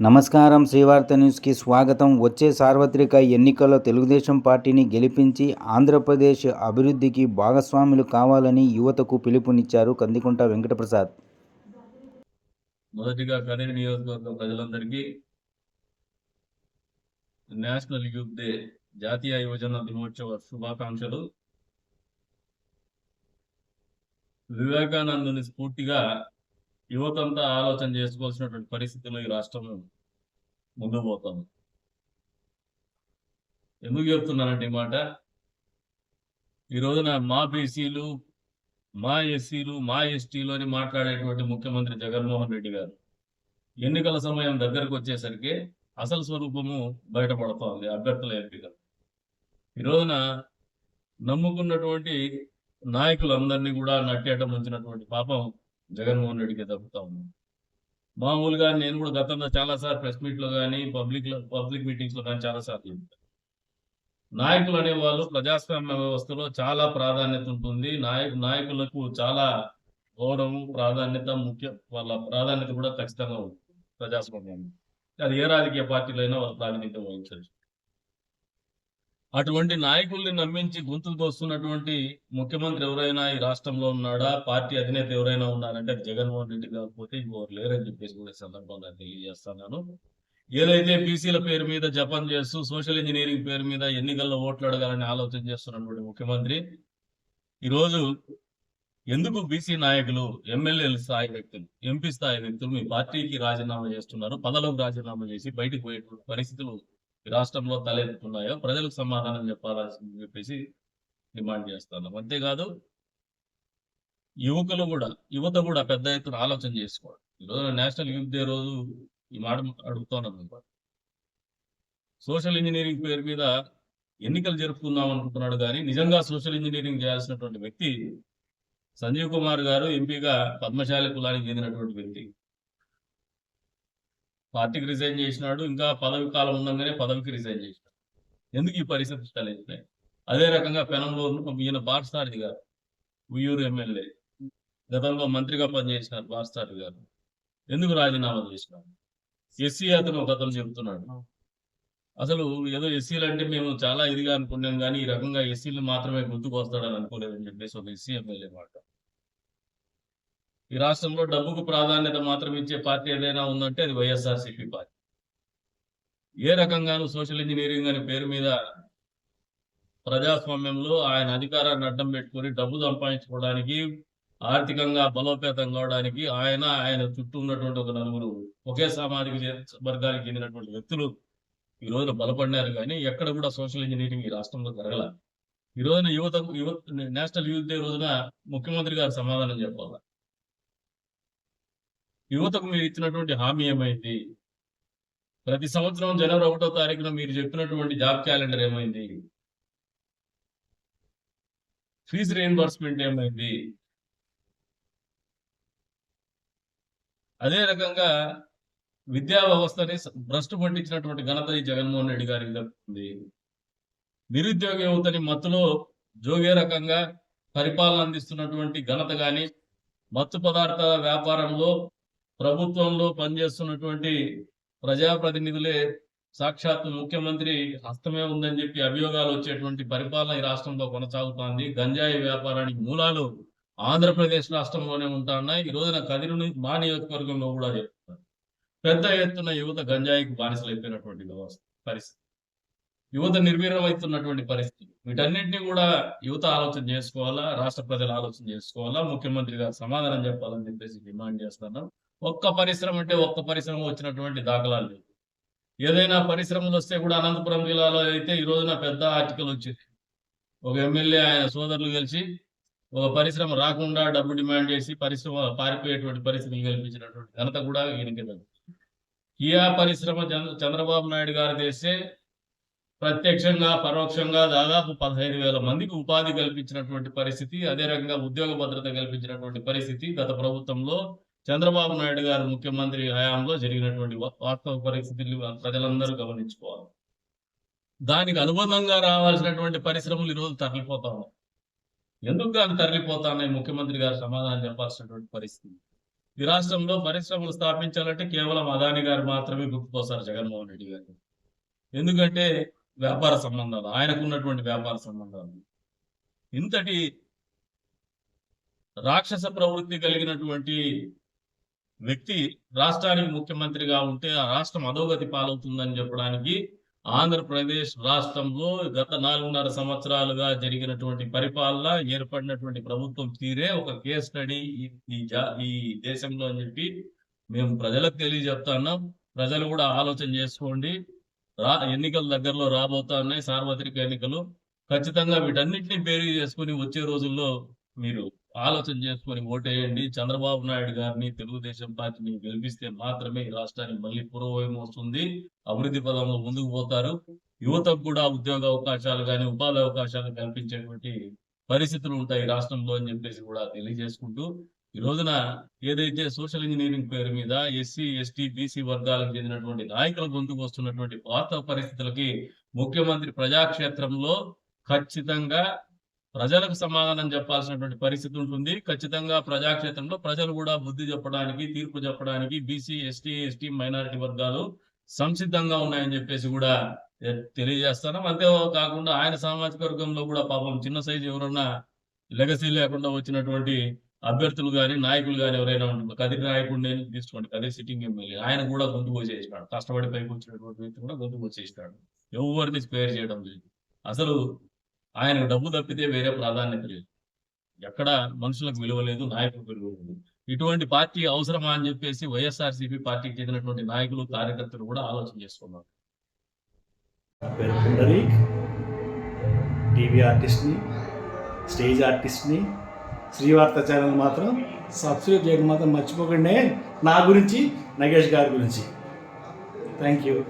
నమస్కారం శ్రీవార్త న్యూస్కి స్వాగతం. వచ్చే సార్వత్రిక ఎన్నికల్లో తెలుగుదేశం పార్టీని గెలిపించి ఆంధ్రప్రదేశ్ అభివృద్ధికి భాగస్వాములు కావాలని యువతకు పిలుపునిచ్చారు కందికుంట వెంకటప్రసాద్. మొదటిగా కదిరి నియోజకవర్గ ప్రజలందరికీ నేషనల్ యూత్ డే జాతీయ యువజన దినోత్సవ శుభాకాంక్షలు. వివేకానందుని స్ఫూర్తిగా యువత అంతా ఆలోచన చేసుకోవాల్సినటువంటి పరిస్థితిలో ఈ రాష్ట్రం ముందు పోతాం ఎందుకు చెప్తున్నానంటే ఈ మాట? ఈ రోజున మా బీసీలు మా ఎస్సీలు మా ఎస్టీలు అని మాట్లాడేటువంటి ముఖ్యమంత్రి జగన్మోహన్ రెడ్డి గారు ఎన్నికల సమయం దగ్గరకు వచ్చేసరికి అసలు స్వరూపము బయటపడుతోంది అభ్యర్థుల ఎంపిక. ఈ రోజున నమ్ముకున్నటువంటి నాయకులందరినీ కూడా నట్టేట ముంచినటువంటి పాపం జగన్మోహన్ రెడ్డికి తప్పుతా ఉన్నాం. మామూలుగా నేను కూడా గతంలో చాలాసార్లు ప్రెస్ మీట్లో కానీ పబ్లిక్లో పబ్లిక్ మీటింగ్స్లో కానీ చాలాసార్లు చెప్పాను నాయకులు అనేవాళ్ళు ప్రజాస్వామ్య వ్యవస్థలో చాలా ప్రాధాన్యత ఉంటుంది. నాయకు నాయకులకు చాలా గౌరవం ప్రాధాన్యత ముఖ్య వాళ్ళ ప్రాధాన్యత కూడా ఖచ్చితంగా ఉంటుంది ప్రజాస్వామ్యం అది ఏ రాజకీయ పార్టీలైనా వాళ్ళ ప్రాతినిధ్యం వహించవచ్చు. అటువంటి నాయకుల్ని నమ్మించి గొంతులు తోస్తున్నటువంటి ముఖ్యమంత్రి ఎవరైనా ఈ రాష్ట్రంలో ఉన్నాడా? పార్టీ అధినేత ఎవరైనా ఉన్నారంటే జగన్మోహన్ రెడ్డి కాకపోతే ఇంకోరు లేరని చెప్పేసి కూడా సందర్భంగా తెలియజేస్తున్నాను. ఏదైతే బీసీల పేరు మీద జపం చేస్తూ సోషల్ ఇంజనీరింగ్ పేరు మీద ఎన్నికల్లో ఓట్లు అడగాలని ఆలోచన చేస్తున్నటువంటి ముఖ్యమంత్రి ఈరోజు ఎందుకు బీసీ నాయకులు ఎమ్మెల్యేల స్థాయి వ్యక్తులు ఎంపీ స్థాయి వ్యక్తులు మీ పార్టీకి రాజీనామా చేస్తున్నారు? పదలోకి రాజీనామా చేసి బయటకు పోయేటువంటి పరిస్థితులు రాష్ట్రంలో తలెత్తుతున్నాయో ప్రజలకు సమాధానం చెప్పాలని చెప్పేసి డిమాండ్ చేస్తున్నాం అంతేకాదు యువకులు కూడా యువత కూడా పెద్ద ఎత్తున ఆలోచన చేసుకోవాలి. ఈరోజు నేషనల్ యూత్ డే రోజు ఈ మాట అడుగుతున్నాను సోషల్ ఇంజనీరింగ్ పేరు మీద ఎన్నికలు జరుపుకుందాం అనుకుంటున్నాడు కానీ నిజంగా సోషల్ ఇంజనీరింగ్ చేయాల్సినటువంటి వ్యక్తి సంజీవ్ కుమార్ గారు ఎంపీగా పద్మశాలి కులానికి చెందినటువంటి వ్యక్తి. పార్టీకి రిజైన్ చేసినాడు ఇంకా పదవి కాలం ఉండగానే పదవికి రిజైన్ చేసినాడు. ఎందుకు ఈ పరిస్థితి తలెత్తినాయి అదే రకంగా పెనంలో ఈయన బార్సారథి గారు ఉయ్యూరు ఎమ్మెల్యే. గతంలో మంత్రిగా పనిచేసినారు బార్సారథి గారు. ఎందుకు రాజీనామా చేసినారు? ఎస్సీ అతను అతను చెబుతున్నాడు. అసలు ఏదో ఎస్సీలు అంటే మేము చాలా ఇదిగా అనుకున్నాం కానీ ఈ రకంగా ఎస్సీలు మాత్రమే గుర్తుకు వస్తాడని అనుకోలేదని చెప్పేసి ఒక ఎస్సీ ఎమ్మెల్యే మాట. ఈ రాష్ట్రంలో డబ్బుకు ప్రాధాన్యత మాత్రం ఇచ్చే పార్టీ ఏదైనా ఉందంటే అది వైఎస్ఆర్సీపీ పార్టీ. ఏ రకంగానూ సోషల్ ఇంజనీరింగ్ అనే పేరు మీద ప్రజాస్వామ్యంలో ఆయన అధికారాన్ని అడ్డం పెట్టుకొని డబ్బు సంపాదించుకోవడానికి ఆర్థికంగా బలోపేతం కావడానికి ఆయన ఆయన చుట్టూ ఉన్నటువంటి ఒక నలుగురు ఒకే సామాజిక వర్గానికి చెందినటువంటి వ్యక్తులు ఈ రోజున బలపడినారు కానీ ఎక్కడ కూడా సోషల్ ఇంజనీరింగ్ ఈ రాష్ట్రంలో జరగల. ఈ రోజున యువత యువత నేషనల్ యూత్ డే రోజున ముఖ్యమంత్రి గారు సమాధానం చెప్పాలి? యువతకు మీరు ఇచ్చినటువంటి హామీ ఏమైంది? ప్రతి సంవత్సరం జనవరి ఒకటో తారీఖున మీరు చెప్పినటువంటి జాబ్ క్యాలెండర్ ఏమైంది? ఫీజు రీఎంబర్స్మెంట్ ఏమైంది? అదే రకంగా విద్యా వ్యవస్థని భ్రష్టు పట్టించినటువంటి ఘనత ఈ జగన్మోహన్ రెడ్డి గారికి దక్కుతుంది నిరుద్యోగ యువతని మత్తులో జోగే రకంగా పరిపాలన అందిస్తున్నటువంటి ఘనత కానీ మత్తు పదార్థాల వ్యాపారంలో ప్రభుత్వంలో పనిచేస్తున్నటువంటి ప్రజాప్రతినిధులే సాక్షాత్ ముఖ్యమంత్రి హస్తమే ఉందని చెప్పి అభియోగాలు వచ్చేటువంటి పరిపాలన ఈ రాష్ట్రంలో కొనసాగుతోంది. గంజాయి వ్యాపారానికి మూలాలు ఆంధ్రప్రదేశ్ రాష్ట్రంలోనే ఉంటాయి ఈ రోజున కదిరిని మా నియోజకవర్గంలో కూడా చెప్తున్నారు. పెద్ద ఎత్తున యువత గంజాయికి బానిసలైపోయినటువంటి పరిస్థితి. యువత నిర్వీర్యమవుతున్నటువంటి పరిస్థితి. వీటన్నింటినీ కూడా యువత ఆలోచన చేసుకోవాలా? రాష్ట్ర ప్రజలు ఆలోచన చేసుకోవాలా? ముఖ్యమంత్రి గారు సమాధానం చెప్పాలని చెప్పేసి డిమాండ్ చేస్తున్నాం. ఒక్క పరిశ్రమ అంటే ఒక్క పరిశ్రమ వచ్చినటువంటి దాఖలాలు లేవు. ఏదైనా పరిశ్రమలు వస్తే కూడా అనంతపురం జిల్లాలో అయితే ఈ రోజున పెద్ద ఆర్టికల్ వచ్చింది. ఒక ఎమ్మెల్యే ఆయన సోదరులు కలిసి ఒక పరిశ్రమ రాకుండా డబ్బు డిమాండ్ చేసి పరిశ్రమ పారిపోయేటువంటి పరిస్థితులు కల్పించినటువంటి ఘనత కూడా ఈయనకి కియా పరిశ్రమ చంద్రబాబు నాయుడు గారు చేస్తే ప్రత్యక్షంగా పరోక్షంగా దాదాపు పదహైదు వేల మందికి ఉపాధి కల్పించినటువంటి పరిస్థితి అదే రకంగా ఉద్యోగ భద్రత కల్పించినటువంటి పరిస్థితి గత ప్రభుత్వంలో చంద్రబాబు నాయుడు గారు ముఖ్యమంత్రి హయాంలో జరిగినటువంటి వాస్తవ పరిస్థితులు ప్రజలందరూ గమనించుకోవాలి. దానికి అనుబంధంగా రావాల్సినటువంటి పరిశ్రమలు ఈరోజు తరలిపోతా ఉన్నాయి. ఎందుకు కానీ తరలిపోతానని ముఖ్యమంత్రి గారు సమాధానం చెప్పాల్సినటువంటి పరిస్థితి. ఈ రాష్ట్రంలో పరిశ్రమలు స్థాపించాలంటే కేవలం అదాని గారు మాత్రమే గుర్తుకొస్తారు జగన్మోహన్ రెడ్డి గారు. ఎందుకంటే వ్యాపార సంబంధాలు ఆయనకు ఉన్నటువంటి వ్యాపార సంబంధాలు. ఇంతటి రాక్షస ప్రవృత్తి కలిగినటువంటి వ్యక్తి రాష్ట్రానికి ముఖ్యమంత్రిగా ఉంటే ఆ రాష్ట్రం అధోగతి పాలవుతుందని చెప్పడానికి ఆంధ్రప్రదేశ్ రాష్ట్రంలో గత నాలుగున్నర సంవత్సరాలుగా జరిగినటువంటి పరిపాలన ఏర్పడినటువంటి ప్రభుత్వం తీరే ఒక కేస్ స్టడీ ఈ- ఈ ఈ దేశంలో అని చెప్పి మేము ప్రజలకు తెలియజెప్తున్నాం. ప్రజలు కూడా ఆలోచన చేసుకోండి. రా ఎన్నికలు దగ్గరలో రాబోతా ఉన్నాయి సార్వత్రిక ఎన్నికలు. ఖచ్చితంగా వీటన్నిటిని పేరు చేసుకుని వచ్చే రోజుల్లో మీరు ఆలోచన చేసుకొని ఓటేయండి. చంద్రబాబు నాయుడు గారిని తెలుగుదేశం పార్టీని గెలిపిస్తే మాత్రమే ఈ రాష్ట్రానికి మళ్ళీ పూర్వవైపు వస్తుంది. అభివృద్ధి పదంలో ముందుకు పోతారు. యువతకు కూడా ఉద్యోగ అవకాశాలు కానీ ఉపాధి అవకాశాలు కల్పించేటువంటి పరిస్థితులు ఉంటాయి రాష్ట్రంలో అని చెప్పేసి కూడా తెలియజేసుకుంటూ ఈ రోజున ఏదైతే సోషల్ ఇంజనీరింగ్ పేరు మీద ఎస్సీ ఎస్టీ బీసీ వర్గాలకు చెందినటువంటి నాయకుల గొంతుకు వస్తున్నటువంటి వాస్తవ పరిస్థితులకి ముఖ్యమంత్రి ప్రజాక్షేత్రంలో ఖచ్చితంగా ప్రజలకు సమాధానం చెప్పాల్సినటువంటి పరిస్థితి ఉంటుంది. ఖచ్చితంగా ప్రజాక్షేత్రంలో ప్రజలు కూడా బుద్ధి చెప్పడానికి తీర్పు చెప్పడానికి బీసీ ఎస్టీ ఎస్టీ మైనారిటీ వర్గాలు సంసిద్ధంగా ఉన్నాయని చెప్పేసి కూడా తెలియజేస్తాను అంతే కాకుండా ఆయన సామాజిక వర్గంలో కూడా పాపం చిన్న సైజు ఎవరన్నా లెగసీ లేకుండా వచ్చినటువంటి అభ్యర్థులు కానీ నాయకులు కానీ ఎవరైనా ఉంటారు కదిరి నాయకుడిని తీసుకోండి. Kadiri sitting MLA. ఆయన కూడా గొంతు పోసేసినాడు. కష్టపడి పైకి వచ్చినటువంటి వ్యక్తి కూడా గొంతు పోసేసినాడు. ఎవరిని స్పేర్ చేయడం లేదు. అసలు ఆయనకు డబ్బు తప్పితే వేరే ప్రాధాన్యత లేదు. ఎక్కడ మనుషులకు విలువ లేదు నాయకులకు విలువ లేదు. ఇటువంటి పార్టీ అవసరమా అని చెప్పేసి వైఎస్ఆర్సీపీ పార్టీకి చెందినటువంటి నాయకులు కార్యకర్తలు కూడా ఆలోచన చేసుకున్నారు. టీవీ ఆర్టిస్ట్ని స్టేజ్ ఆర్టిస్ట్ని శ్రీవార్త ఛానల్ మాత్రం సబ్స్క్రైబ్ చేయడం మాత్రం మర్చిపోకండి. నా గురించి నగేష్ గారి గురించి. Thank you.